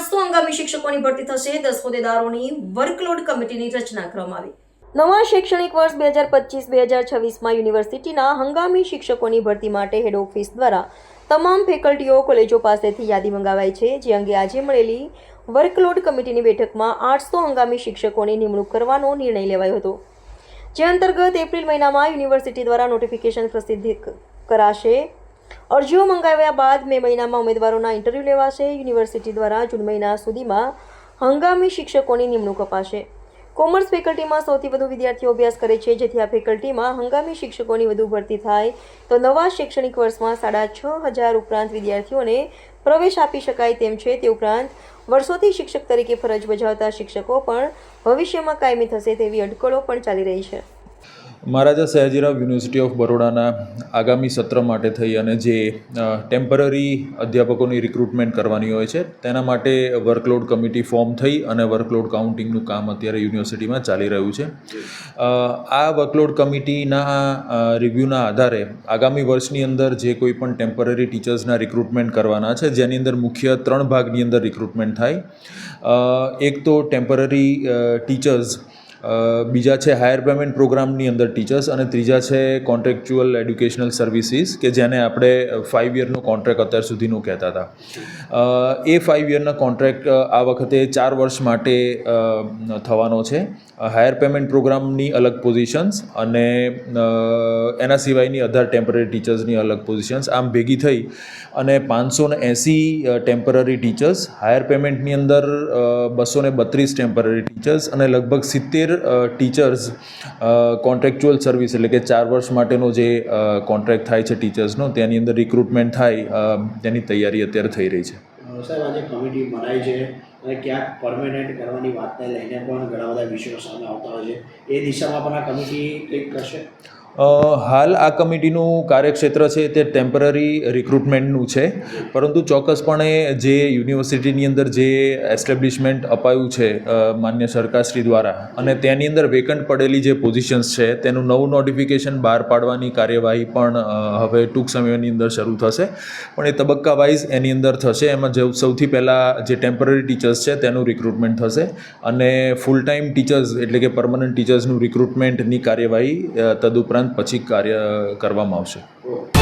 શિક્ષકોની ભરતી થશે. દસ હોદ્દેદારોની વર્કલોડ કમિટીની રચના કરવામાં આવી. નવા શૈક્ષણિક વર્ષ બે હજાર પચીસ બે હજાર છવ્વીસમાં યુનિવર્સિટીના હંગામી શિક્ષકોની ભરતી માટે હેડ ઓફિસ દ્વારા તમામ ફેકલ્ટીઓ કોલેજો પાસેથી યાદી મંગાવાઈ છે. જે અંગે આજે મળેલી વર્કલોડ કમિટીની બેઠકમાં આઠસો હંગામી શિક્ષકોની નિમણૂક કરવાનો નિર્ણય લેવાયો હતો. જે અંતર્ગત એપ્રિલ મહિનામાં યુનિવર્સિટી દ્વારા નોટિફિકેશન પ્રસિદ્ધ કરાશે. અરજીઓ મંગાવ્યા બાદ મે મહિનામાં ઉમેદવારોના ઇન્ટરવ્યૂ લેવાશે. યુનિવર્સિટી દ્વારા જૂન મહિના સુધીમાં હંગામી શિક્ષકોની નિમણૂક અપાશે. કોમર્સ ફેકલ્ટીમાં સૌથી વધુ વિદ્યાર્થીઓ અભ્યાસ કરે છે. જેથી આ ફેકલ્ટીમાં હંગામી શિક્ષકોની વધુ ભરતી થાય તો નવા શૈક્ષણિક વર્ષમાં સાડા છ હજાર ઉપરાંત વિદ્યાર્થીઓને પ્રવેશ આપી શકાય તેમ છે. તે ઉપરાંત વર્ષોથી શિક્ષક તરીકે ફરજ બજાવતા શિક્ષકો પણ ભવિષ્યમાં કાયમી થશે તેવી અટકળો પણ ચાલી રહી છે. મહારાજા સયાજીરાવ યુનિવર્સિટી ઓફ બરોડાના આગામી સત્ર માટે થઈ અને જે ટેમ્પરરી અધ્યાપકોની રિક્રુટમેન્ટ કરવાની હોય છે, તેના માટે વર્કલોડ કમિટી ફોર્મ થઈ અને વર્કલોડ કાઉન્ટિંગનું કામ અત્યારે યુનિવર્સિટીમાં ચાલી રહ્યું છે. આ વર્કલોડ કમિટીના રિવ્યૂના આધારે આગામી વર્ષની અંદર જે કોઈ પણ ટેમ્પરરી ટીચર્સના રિક્રુટમેન્ટ કરવાના છે, જેની અંદર મુખ્ય ત્રણ ભાગની અંદર રિક્રુટમેન્ટ થાય. એક તો ટેમ્પરરી ટીચર્સ બીજા છે હાયર પેમેન્ટ પ્રોગ્રામની અંદર ટીચર્સ અને ત્રીજા છે કોન્ટ્રેક્ચ્યુઅલ એડ્યુકેશનલ સર્વિસીસ કે જેને આપણે ફાઇવ યરનો કોન્ટ્રાક્ટ અત્યાર સુધીનું કહેતા હતા. એ ફાઇવ યરના કોન્ટ્રાક્ટ આ વખતે ચાર વર્ષ માટે થવાનો છે. હાયર પેમેન્ટ પ્રોગ્રામની અલગ પોઝિશન્સ અને એના સિવાયની અધર ટેમ્પરરી ટીચર્સની અલગ પોઝિશન્સ આમ ભેગી થઈ અને પાંચસો ને એંસી ટેમ્પરરી ટીચર્સ હાયર પેમેન્ટની અંદર બસો ને બત્રીસ ટેમ્પરરી ટીચર્સ અને લગભગ સિત્તેર ટીચર્સ કોન્ટ્રાક્ચ્યુઅલ સર્વિસ એટલે કે ચાર વર્ષ માટેનો જે કોન્ટ્રાક્ટ થાય છે ટીચર્સનો તેની અંદર રિક્રુટમેન્ટ થાય તેની તૈયારી અત્યારે થઈ રહી છે. સાહેબ, આજે કમિટી બનાવી છે. અને ક્યાંક પરમેનન્ટ કરવાની વાતને લઈને પણ ઘણા બધા વિષયો સામે આવતા હોય છે. એ દિશામાં પણ આ કમિટી કંઈક કરશે? હાલ આ કમિટીનું કાર્યક્ષેત્ર છે તે ટેમ્પરરી રિક્રુટમેન્ટનું છે. પરંતુ ચોક્કસપણે જે યુનિવર્સિટીની અંદર જે એસ્ટેબ્લિશમેન્ટ અપાયું છે માન્ય સરકારશ્રી દ્વારા અને તેની અંદર વેકન્ટ પડેલી જે પોઝિશન્સ છે, તેનું નવું નોટિફિકેશન બહાર પાડવાની કાર્યવાહી પણ હવે ટૂંક સમયની અંદર શરૂ થશે. પણ એ તબક્કા વાઇઝ એની અંદર થશે. એમાં સૌથી પહેલાં જે ટેમ્પરરી ટીચર્સ છે, તેનું રિક્રુટમેન્ટ થશે. અને ફૂલ ટાઈમ ટીચર્સ એટલે કે પરમનન્ટ ટીચર્સનું રિક્રુટમેન્ટની કાર્યવાહી તદુપરાંત પછી કાર્ય કરવામાં આવશે.